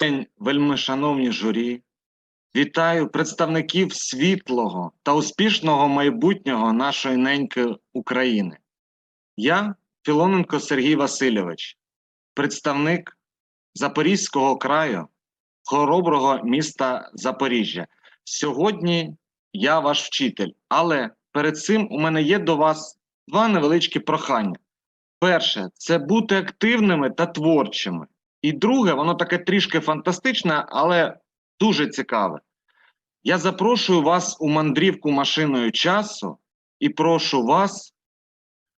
день, вельмишановні журі. Вітаю представників світлого та успішного майбутнього нашої неньки України. Я Філоненко Сергій Васильович, представник Запорізького краю, хороброго міста Запоріжжя. Сьогодні я ваш вчитель, але перед цим у мене є до вас два невеличкі прохання. Перше це бути активними та творчими. І друге, воно таке трішки фантастичне, але дуже цікаве. Я запрошую вас у мандрівку машиною часу і прошу вас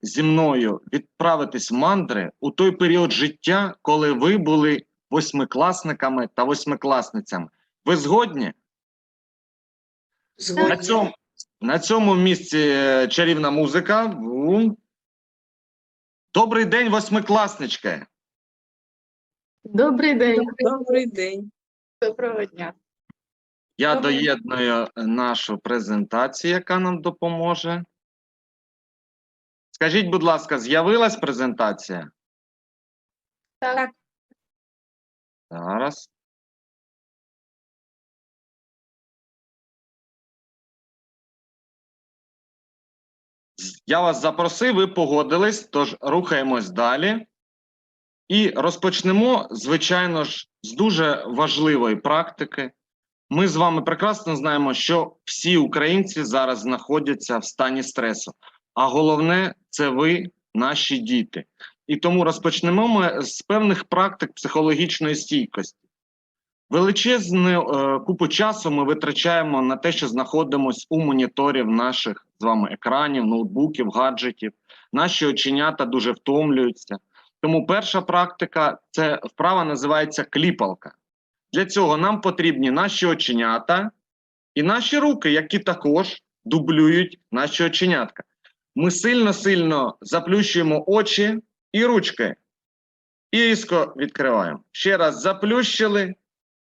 зі мною відправитись в мандри у той період життя, коли ви були восьмикласниками та восьмикласницями. Ви згодні? На цьому, на цьому місці е, чарівна музика. Добрий день, восьмикласнички! Добрий день. Добрий день. Доброго дня. Я доєдную нашу презентацію, яка нам допоможе. Скажіть, будь ласка, з'явилась презентація? Так. Зараз. Я вас запросив, ви погодились, тож рухаємось далі. І розпочнемо, звичайно ж, з дуже важливої практики. Ми з вами прекрасно знаємо, що всі українці зараз знаходяться в стані стресу. А головне це ви, наші діти. І тому розпочнемо ми з певних практик психологічної стійкості. Величезну е, купу часу ми витрачаємо на те, що знаходимося у моніторів наших з вами екранів, ноутбуків, гаджетів. Наші оченята дуже втомлюються. Тому перша практика це вправа називається кліпалка. Для цього нам потрібні наші оченята і наші руки, які також дублюють наші оченятка. Ми сильно-сильно заплющуємо очі і ручки. І різко відкриваємо. Ще раз заплющили,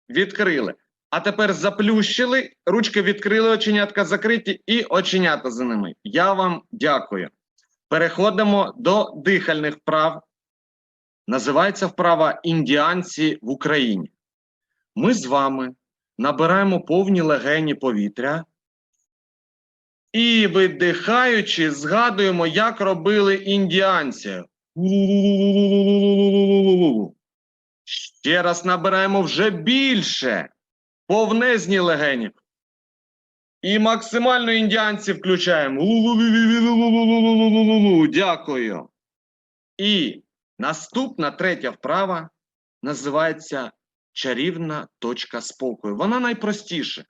відкрили. А тепер заплющили, ручки відкрили, оченятка закриті, і оченята за ними. Я вам дякую. Переходимо до дихальних вправ. Називається вправа індіанці в Україні. Ми з вами набираємо повні легені повітря і, видихаючи, згадуємо, як робили індіанці. Ще раз набираємо вже більше повнезні легені. І максимально індіанці включаємо. Дякую. І наступна третя вправа називається чарівна точка спокою. Вона найпростіша.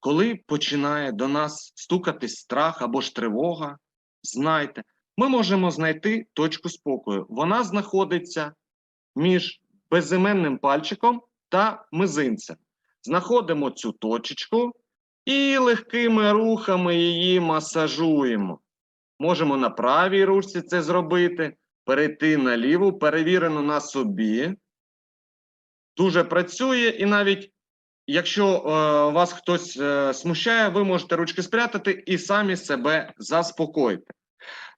Коли починає до нас стукатись страх або ж тривога, знайте, ми можемо знайти точку спокою. Вона знаходиться між безіменним пальчиком та мизинцем. Знаходимо цю точечку і легкими рухами її масажуємо. Можемо на правій ручці це зробити, перейти на ліву, перевірено на собі. Дуже працює, і навіть якщо е, вас хтось е, смущає, ви можете ручки спрятати і самі себе заспокоїти.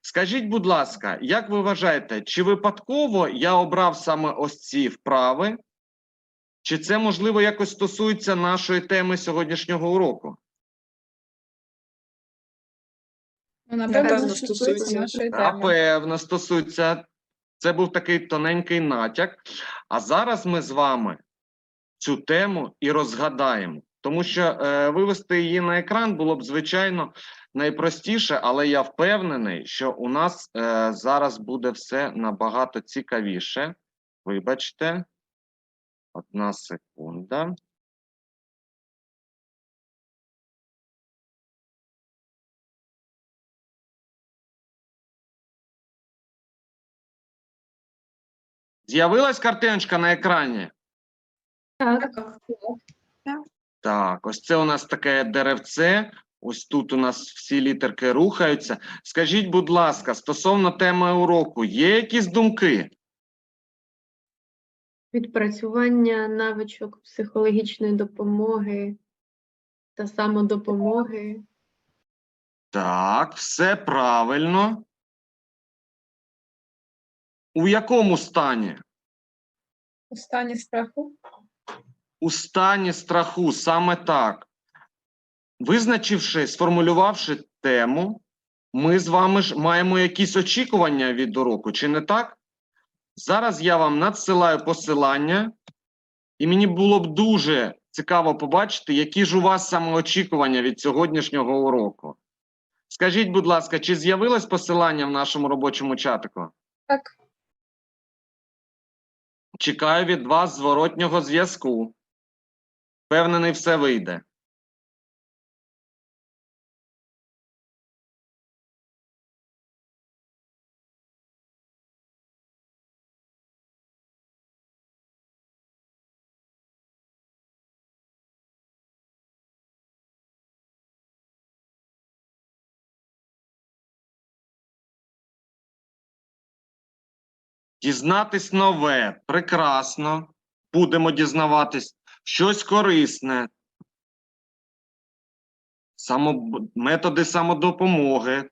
Скажіть, будь ласка, як ви вважаєте, чи випадково я обрав саме ось ці вправи? Чи це можливо якось стосується нашої теми сьогоднішнього уроку? Напевно, стосується нашої теми. Напевно, стосується. Це був такий тоненький натяк. А зараз ми з вами цю тему і розгадаємо. Тому що е, вивести її на екран було б, звичайно, найпростіше, але я впевнений, що у нас е, зараз буде все набагато цікавіше. Вибачте, одна секунда. З'явилась картиночка на екрані? Так. Так, ось це у нас таке деревце. Ось тут у нас всі літерки рухаються. Скажіть, будь ласка, стосовно теми уроку, є якісь думки? Відпрацювання навичок психологічної допомоги та самодопомоги. Так, все правильно. У якому стані? У стані страху. у стані страху, саме так. Визначивши, сформулювавши тему, ми з вами ж маємо якісь очікування від уроку, чи не так? Зараз я вам надсилаю посилання, і мені було б дуже цікаво побачити, які ж у вас саме очікування від сьогоднішнього уроку. Скажіть, будь ласка, чи з'явилось посилання в нашому робочому чатику? Так. Чекаю від вас зворотнього зв'язку. Впевнений, все вийде. Дізнатись нове, прекрасно. Будемо дізнаватись щось корисне. Само... Методи самодопомоги.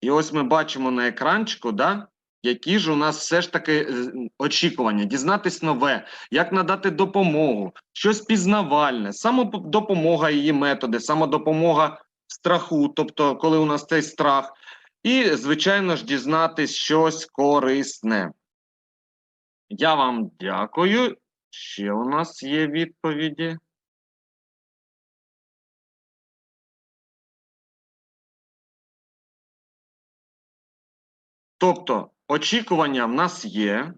І ось ми бачимо на екранчику, да, які ж у нас все ж таки е, очікування, дізнатись нове, як надати допомогу, щось пізнавальне, самодопомога, її методи, самодопомога страху, тобто, коли у нас цей страх, і, звичайно ж, дізнатись щось корисне. Я вам дякую. Ще у нас є відповіді. Тобто, очікування в нас є.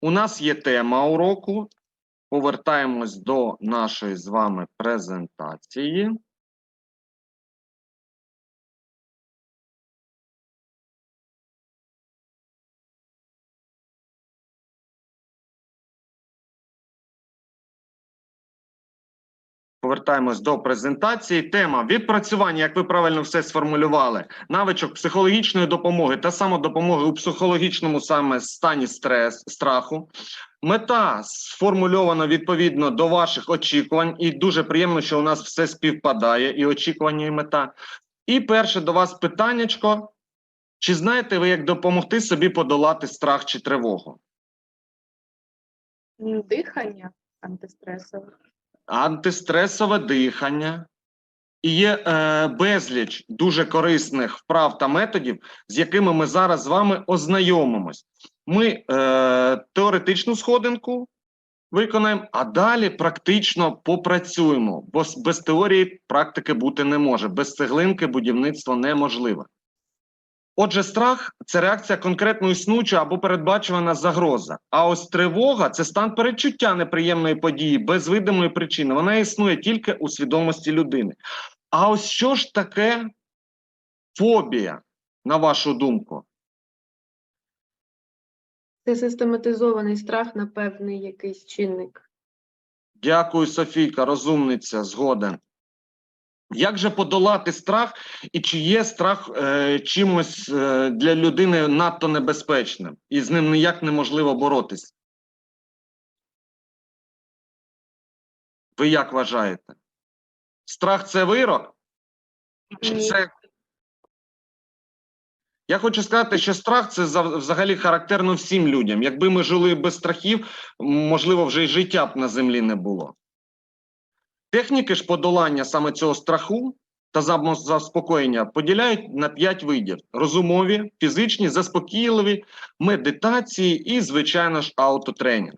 У нас є тема уроку. Повертаємось до нашої з вами презентації. Повертаємось до презентації. Тема відпрацювання, як ви правильно все сформулювали, навичок психологічної допомоги та самодопомоги у психологічному саме стані стрес, страху. Мета сформульована відповідно до ваших очікувань, і дуже приємно, що у нас все співпадає, і очікування, і мета. І перше до вас питаннячко. Чи знаєте ви, як допомогти собі подолати страх чи тривогу? Дихання антистресове. Антистресове дихання. І є е, безліч дуже корисних вправ та методів, з якими ми зараз з вами ознайомимось. Ми е, теоретичну сходинку виконаємо, а далі практично попрацюємо, бо без теорії практики бути не може. Без цеглинки будівництво неможливе. Отже, страх це реакція конкретно існуюча або передбачувана загроза. А ось тривога це стан передчуття неприємної події без видимої причини. Вона існує тільки у свідомості людини. А ось що ж таке фобія, на вашу думку? Це систематизований страх на певний якийсь чинник. Дякую, Софійка, розумниця, згоден. Як же подолати страх, і чи є страх е, чимось е, для людини надто небезпечним, і з ним ніяк неможливо боротись? Ви як вважаєте? Страх це вирок? Чи це... Я хочу сказати, що страх це за- взагалі характерно всім людям. Якби ми жили без страхів, можливо, вже й життя б на землі не було. Техніки ж подолання саме цього страху та заспокоєння поділяють на п'ять видів: розумові, фізичні, заспокійливі, медитації і, звичайно ж, аутотренінг.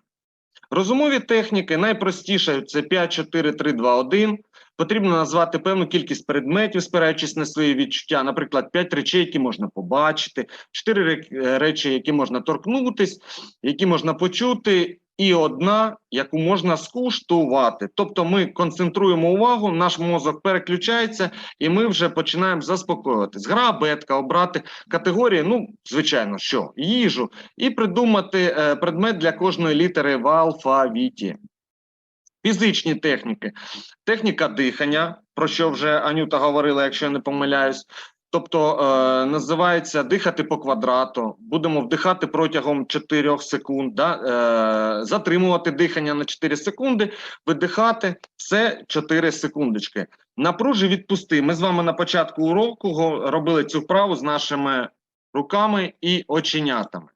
Розумові техніки найпростіше це 5, 4, 3, 2, 1. Потрібно назвати певну кількість предметів, спираючись на свої відчуття, наприклад, 5 речей, які можна побачити, 4 речі, які можна торкнутись, які можна почути, і одна, яку можна скуштувати. Тобто ми концентруємо увагу, наш мозок переключається, і ми вже починаємо заспокоюватись. Гра абетка, обрати категорії, ну, звичайно, що їжу, і придумати е, предмет для кожної літери в алфавіті. Фізичні техніки, техніка дихання, про що вже Анюта говорила, якщо я не помиляюсь, тобто е, називається дихати по квадрату. Будемо вдихати протягом 4 секунд, да? е, затримувати дихання на 4 секунди, видихати все 4 секундочки. Напружи, відпусти. Ми з вами на початку уроку робили цю вправу з нашими руками і оченятами.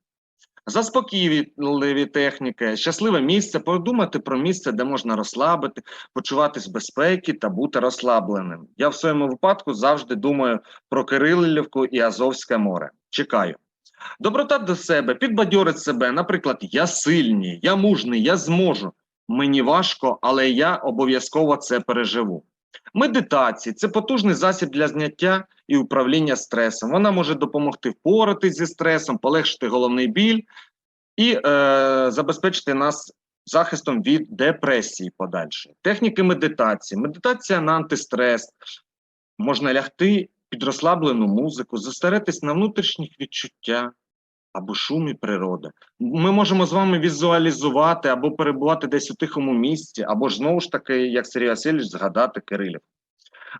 Заспокійливі техніки, щасливе місце, подумати про місце, де можна розслабити, почуватись в безпеки та бути розслабленим. Я в своєму випадку завжди думаю про Кирилівку і Азовське море. Чекаю. Доброта до себе, підбадьорить себе. Наприклад, я сильний, я мужний, я зможу. Мені важко, але я обов'язково це переживу. Медитація це потужний засіб для зняття і управління стресом. Вона може допомогти впоратись зі стресом, полегшити головний біль і е, забезпечити нас захистом від депресії подальшої. Техніки медитації. Медитація на антистрес. Можна лягти під розслаблену музику, зосередитись на внутрішніх відчуттях або шумі природи. Ми можемо з вами візуалізувати або перебувати десь у тихому місці, або ж знову ж таки, як Сергій Васильович, згадати Кирилів.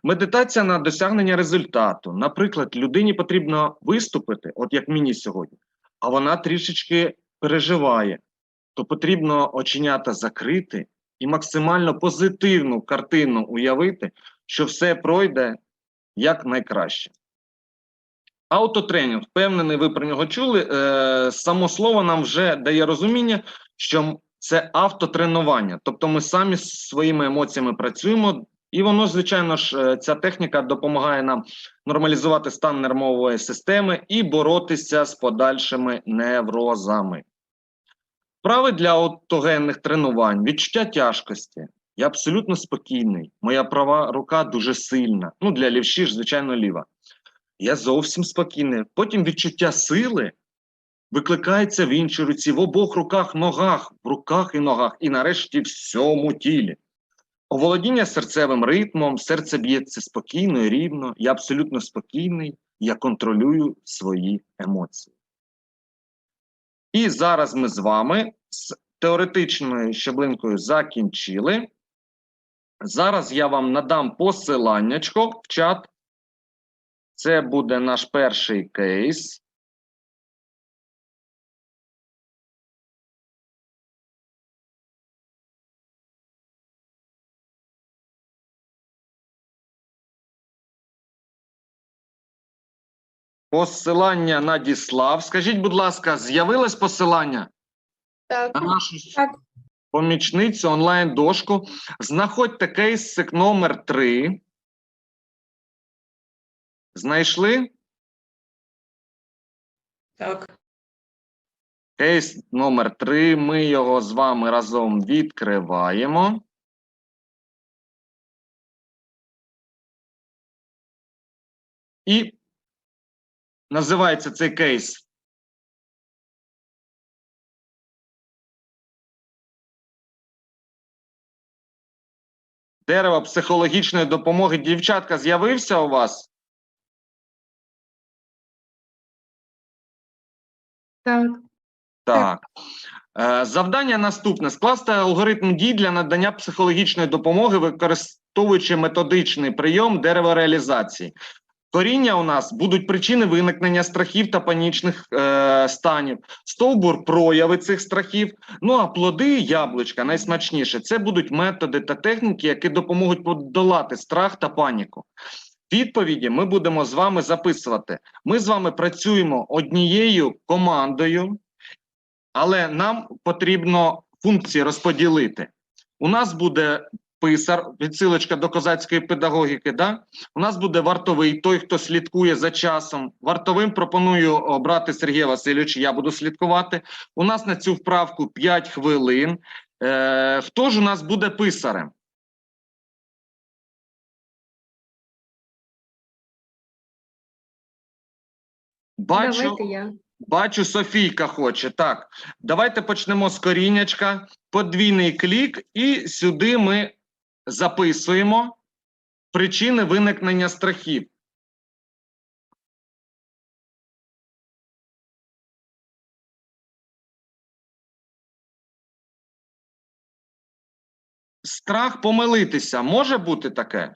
Медитація на досягнення результату. Наприклад, людині потрібно виступити, от як мені сьогодні, а вона трішечки переживає, то потрібно оченята закрити і максимально позитивну картину уявити, що все пройде як найкраще. Аутотренінг, впевнений, ви про нього чули. Е, само слово нам вже дає розуміння, що це автотренування. Тобто ми самі з своїми емоціями працюємо, і воно, звичайно ж, е, ця техніка допомагає нам нормалізувати стан нервової системи і боротися з подальшими неврозами. Вправи для аутогенних тренувань, відчуття тяжкості. Я абсолютно спокійний. Моя права рука дуже сильна. Ну, для лівші ж, звичайно, ліва. Я зовсім спокійний. Потім відчуття сили викликається в іншій руці, в обох руках, ногах, в руках і ногах, і нарешті всьому тілі. Оволодіння серцевим ритмом, серце б'ється спокійно і рівно. Я абсолютно спокійний, я контролюю свої емоції. І зараз ми з вами з теоретичною щаблинкою закінчили. Зараз я вам надам посиланнячко в чат. Це буде наш перший кейс. Посилання надіслав. Скажіть, будь ласка, з'явилось посилання Так, на нашу Так. помічницю онлайн-дошку? Знаходьте кейсик номер 3. Знайшли? Так. Кейс номер 3. Ми його з вами разом відкриваємо. І називається цей кейс Дерево психологічної допомоги. Дівчатка, з'явився у вас? Так, Так. Е, Завдання наступне: скласти алгоритм дій для надання психологічної допомоги, використовуючи методичний прийом деревореалізації. Коріння у нас будуть причини виникнення страхів та панічних е, станів, стовбур прояви цих страхів. Ну а плоди, яблучка найсмачніше. Це будуть методи та техніки, які допоможуть подолати страх та паніку. Відповіді ми будемо з вами записувати. Ми з вами працюємо однією командою, але нам потрібно функції розподілити. У нас буде писар, відсилочка до козацької педагогіки. Да? У нас буде вартовий, той, хто слідкує за часом. Вартовим пропоную обрати Сергія Васильовича, я буду слідкувати. У нас на цю вправку 5 хвилин. Е, хто ж у нас буде писарем? Бачу. давайте я. Бачу, Софійка хоче. Так, давайте почнемо з коріннячка. Подвійний клік, і сюди ми записуємо причини виникнення страхів. Страх помилитися може бути таке?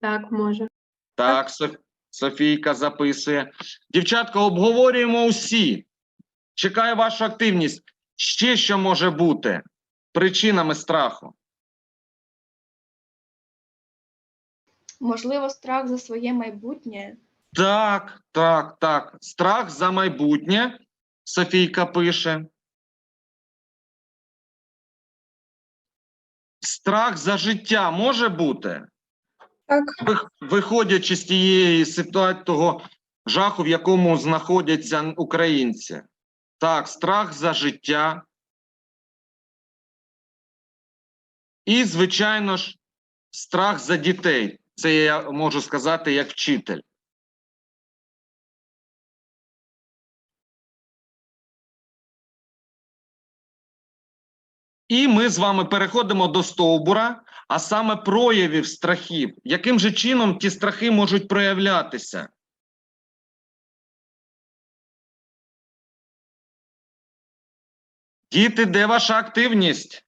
Так, може. Так. Софійка записує. Дівчатка, обговорюємо усі. Чекаю вашу активність. Ще що може бути причинами страху? Можливо, страх за своє майбутнє. Так, так, так. Страх за майбутнє. Софійка пише. Страх за життя може бути, Так, виходячи з тієї ситуації того жаху, в якому знаходяться українці. Так, страх за життя. І, звичайно ж, страх за дітей. Це я можу сказати як вчитель. І ми з вами переходимо до стовбура, а саме проявів страхів. Яким же чином ті страхи можуть проявлятися? Діти, де ваша активність?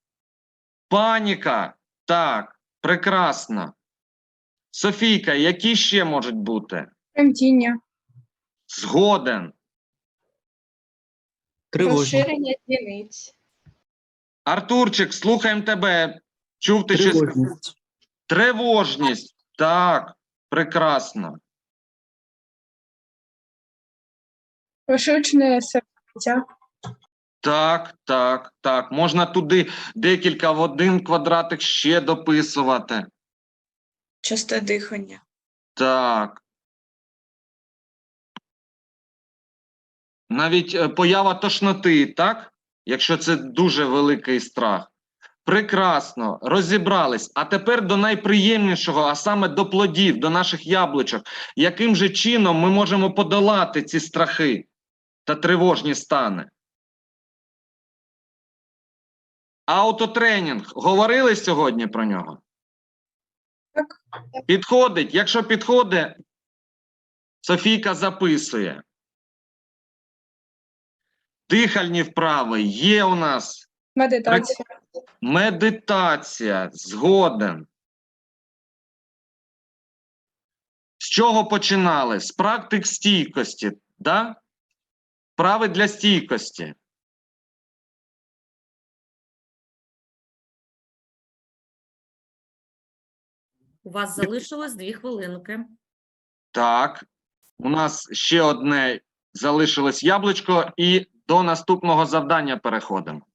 Паніка. Так, прекрасно. Софійка, які ще можуть бути? тремтіння, Згоден. Тривожність. Розширення дільниць. Артурчик, слухаємо тебе. Чув ти щось? Тривожність. Тривожність. Так, прекрасно. поширення серця, Так, так, так. Можна туди декілька в один квадратик ще дописувати. Часте дихання. Так. Навіть е, поява тошноти, так? Якщо це дуже великий страх. Прекрасно, розібрались. А тепер до найприємнішого, а саме до плодів, до наших яблучок. Яким же чином ми можемо подолати ці страхи та тривожні стани? Аутотренінг. Говорили сьогодні про нього? Так. Підходить. Якщо підходить, Софійка записує. Дихальні вправи є у нас. медитація, Медитація. Згоден. З чого починали? З практик стійкості, да? Вправи для стійкості. У вас залишилось дві хвилинки. Так. У нас ще одне залишилось яблучко, і до наступного завдання переходимо.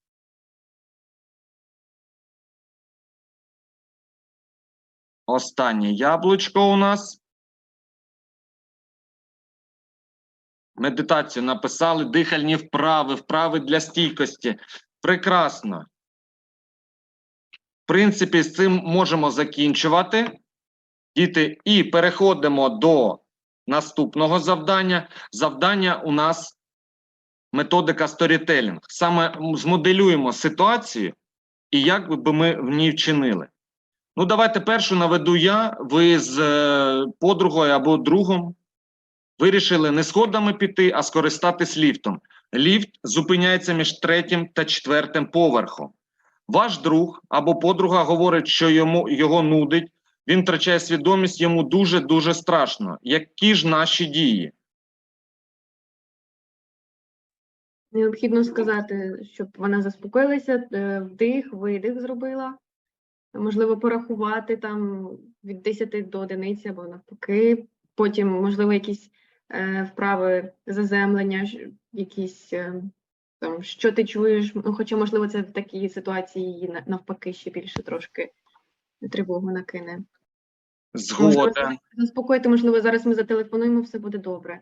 Останнє яблучко у нас. Медитацію написали, дихальні вправи, вправи для стійкості. Прекрасно. В принципі, з цим можемо закінчувати. Діти, і переходимо до наступного завдання. Завдання у нас методика сторітелінг. Саме змоделюємо ситуацію і як би ми в ній вчинили. Ну, давайте першу наведу я. Ви з е, подругою або другом вирішили не сходами піти, а скористатись ліфтом. Ліфт зупиняється між третім та четвертим поверхом. Ваш друг або подруга говорить, що йому його нудить, він втрачає свідомість, йому дуже дуже страшно. Які ж наші дії? Необхідно сказати, щоб вона заспокоїлася, е, вдих, видих зробила. Можливо, порахувати там від 10 до одиниці або навпаки. Потім, можливо, якісь е, вправи заземлення, якісь е, там, що ти чуєш. Ну, Хоча, можливо, це в такій ситуації навпаки ще більше трошки тривогу накине. Згоден. заспокоїти, можливо, зараз ми зателефонуємо, все буде добре.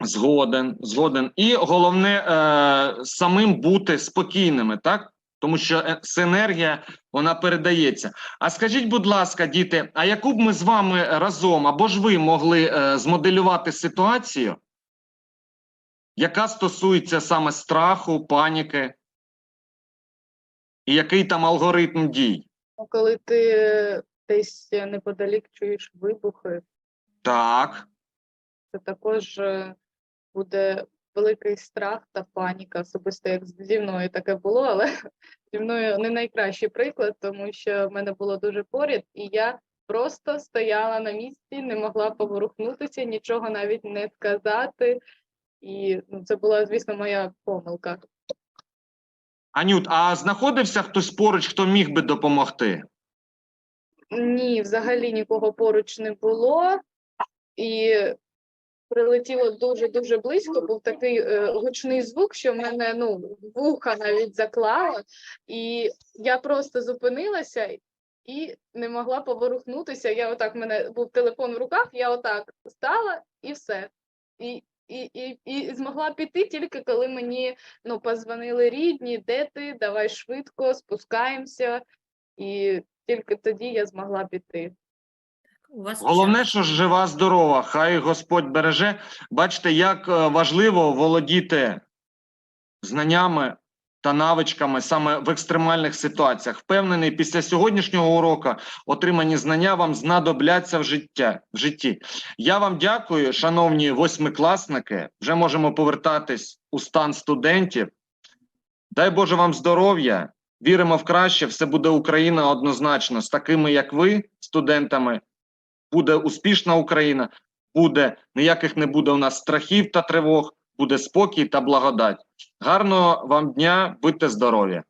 Згоден, згоден. І головне е, самим бути спокійними, так? Тому що е, синергія вона передається. А скажіть, будь ласка, діти, а яку б ми з вами разом або ж ви могли е, змоделювати ситуацію, яка стосується саме страху, паніки? І який там алгоритм дій? Ну, Коли ти десь неподалік чуєш вибухи, Так, це також е, буде великий страх та паніка. Особисто як зі мною таке було, але зі мною не найкращий приклад, тому що в мене було дуже поряд, і я просто стояла на місці, не могла поворухнутися, нічого навіть не сказати. І ну, це була, звісно, моя помилка. Анют, а знаходився хтось поруч, хто міг би допомогти? Ні, взагалі нікого поруч не було. І прилетіло дуже-дуже близько. Був такий е, гучний звук, що в мене ну, вуха навіть заклало. І я просто зупинилася і не могла поворухнутися. Я отак, в мене був телефон в руках, я отак стала і все. І, і, і, і змогла піти тільки коли мені ну, позвонили рідні, де ти, давай швидко, спускаємося. І тільки тоді я змогла піти. У вас Головне, що жива, здорова, хай Господь береже. Бачите, як е, важливо володіти знаннями та навичками саме в екстремальних ситуаціях. Впевнений, після сьогоднішнього уроку отримані знання вам знадобляться в життя в житті. Я вам дякую, шановні восьмикласники. Вже можемо повертатись у стан студентів. Дай Боже вам здоров'я. Віримо в краще. Все буде Україна однозначно з такими, як ви, студентами буде успішна Україна, буде ніяких не буде у нас страхів та тривог, буде спокій та благодать. Гарного вам дня, будьте здорові!